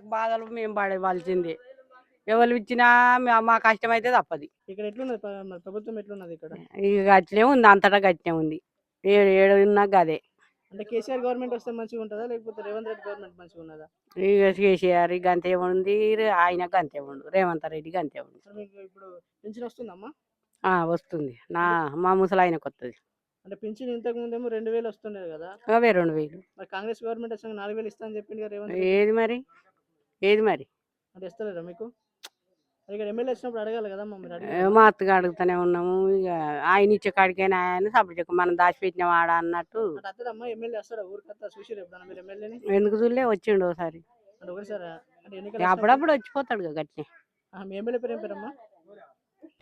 బాధలు మేము పడవలసిందే. ఎవరు ఇచ్చినా మా- కష్టం అయితే తప్పది. ఇక్కడ ఎట్లున్నది ప- ప్రభుత్వం ఎట్లున్నది ఇక్కడ? ఇక గట్లే ఉంది అంతటా గట్లే ఉంది. ఏడు ఏడు ఉన్నా గదే. అంటే కేసీఆర్ గవర్నమెంట్ వస్తే మంచిగా ఉంటుందా? లేకపోతే రేవంత్ రెడ్డి గవర్నమెంట్ మంచిగా ఉన్నదా? ఇక కేసీఆర్ గంతే ఉంది ఆయన గంతే ఉండు రేవంత్ రెడ్డి గంతే ఉండు. మీకు ఇప్పుడు పింఛన్ వస్తుందమ్మా ఆ, వస్తుంది. నా మా ముసలాయనకు వస్తుంది అంటే పింఛన్ ఇంతకు ముందేమో రెండు వేలు వస్తుండేది కదా? అవే రెండు వేలు. మరి కాంగ్రెస్ గవర్నమెంట్ వచ్చాక నాలుగు వేలు ఇస్తా అని చెప్పింది కదా రేవంత్ రెడ్డి. ఏది మరి? ఏది మరి? అంటే ఇస్తలేరా మీకు? ఇక్కడ ఎమ్మెల్యే వచ్చినప్పుడు అడగాలి మీరు అడిగారా? మా అత్తగా అడుగుతూనే ఉన్నాము. ఇక ఆయన ఇచ్చే కాడికైనా ఆయన సపరేట్ మనం దాచిపెట్టిన వాడ అన్నట్టు. అంటే అత్తదమ్మా ఎమ్మెల్యే వస్తాడా ఊరికత్తా? చూసి ఎప్పుడన్నా మీరు ఎమ్మెల్యేని? ఎందుకు చూడలే వచ్చిండు ఒకసారి అంటే ఒకసారి? అంటే ఎన్నికలు ఇక అప్పుడప్పుడు వచ్చిపోతాడు ఇక గట్లే వచ్చినప్పుడు- ఆ, మీ ఎమ్మెల్యే పేరు ఏం పేరమ్మా?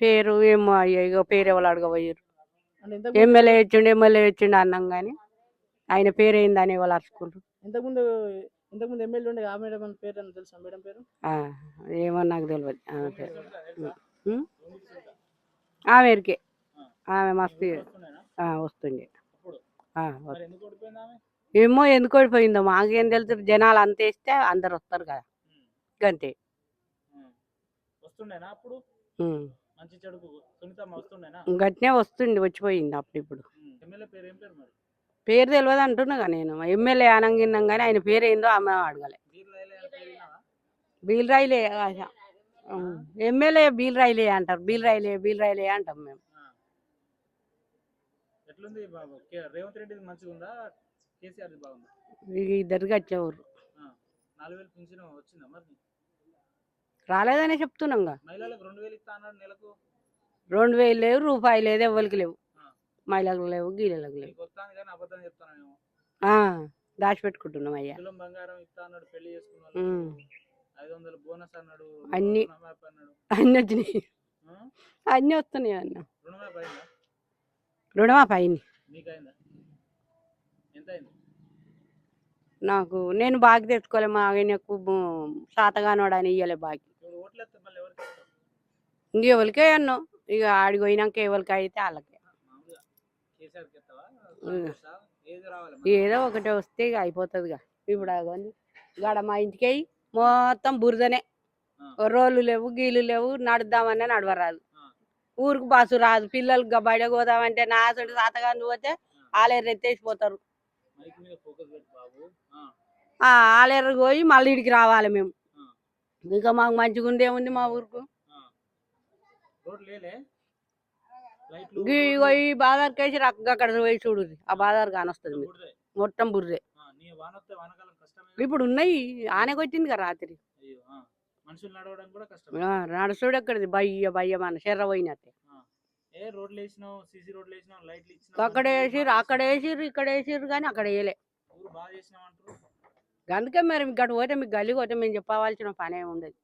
పేరు ఏమో అయ్యో ఇక పేరు ఎవరు అడగబోయారు అంటే ఇంతకు ఎమ్మెల్యే వచ్చిండు ఎమ్మెల్యే వచ్చిండు అన్నాం కానీ ఆయన పేరు ఏందని వాళ్ళు అరుచుకుంటారు ఇంతకుముందు ఇంతకుముందు ఎమ్మెల్యే ఉండే ఆ మేడం అని పేరు అని తెలుసా మేడం పేరు? ఏమో నాకు తెలియదు ఆమె పేరు. ఉం? ఆమెరికే. ఆమె మస్తు వస్తుంది. ఏమో ఎందుకు ఓడిపోయిందో మాకేం తెలుసు. జనాలు అంత వేస్తే అందరు వస్తారు కదా. గంతే. వస్తుండేనా గట్నే వస్తుంది వచ్చిపోయింది అప్పుడు ఇప్పుడు. పేరు తెలియదు అంటున్నా నేను. ఎమ్మెల్యే అనంగిన్నాం కానీ ఆయన పేరు ఏందో ఆమె అడగలే. వీర్ల ఐలయ్య అని పేరు విన్నావా? బీల్ రైలే ఎమ్మెల్యే బీల్ రైలే అంటారు. బీల్ రైలే బీల్ రైలే అంటాం మేము. ఆ. ఎట్లుంది బాబు? కే- రేవంత్ రెడ్డిది మంచిగా ఉందా కేసీఆర్ బాగుందా? ఇక ఇద్దరికి వచ్చేవారు నాలుగు వేలు పింఛన్ వచ్చిందా మరి? రాలేదనే చెప్తున్నాం రెండు వేలు లేవు రూపాయలు లేదు ఎవరికి లేవు. ఆ. మహిళలకు లేవు గీలలకు లేవు. దాచిపెట్టుకుంటున్నాం అయ్యా. అన్ని- అన్నీ వచ్చినాయి? అన్నీ వస్తున్నాయి అన్న. రుణమా పైన నాకు నేను బాగా తెచ్చుకోలే మా ఆయనకు సాతగానోడు అని ఇయ్యలే మళ్ళీ ఎవరికి? ఇస్తావు ఇంక ఎవరికే అన్నో. ఇక ఆడికి పోయినాక ఎవరికి అయితే వాళ్ళకే. ఏది ఒకటే వస్తే అయిపోతుందిగా. ఇప్పుడు గడ మా ఇంటికి అయ్యి మొత్తం బురదనే. రోళ్ళు లేవు గీలు లేవు నడుద్దామనే నడవరాదు. ఊరికి బస్సు రాదు. పిల్లలు బయట పోదామంటే నా అసలు సాతగా పోతే ఆలేరు ఎత్తేసిపోతారు ఆలేరు పోయి మళ్ళీ ఇడికి రావాలి మేము. ఇక మాకు మంచిగా ఉందేముంది మా ఊరుకు ఆ. రోడ్ లేలే లైట్లు గీ ఇగో ఈ బాదార్ కేసి అక్కడ పోయి చూడు ఆ బాదార్ కానొస్తుంది బురదే. మొత్తం బుర్రే. ఇప్పుడు ఉన్నాయి ఆనకు వచ్చింది కదా రాత్రి. నడుచుడు ఎక్కడిది? బయ్య బయ్య మన శర్ర పోయినట్టే. అక్కడ వేసిర్రు అక్కడ వేసిర్రు ఇక్కడ వేసిర్రు కానీ అక్కడ వేయలే. అందుకే మరి ఇక్కడ పోతే మీకు గల్లీకి పోతే మేము చెప్పవలసిన పనే ఉండదు.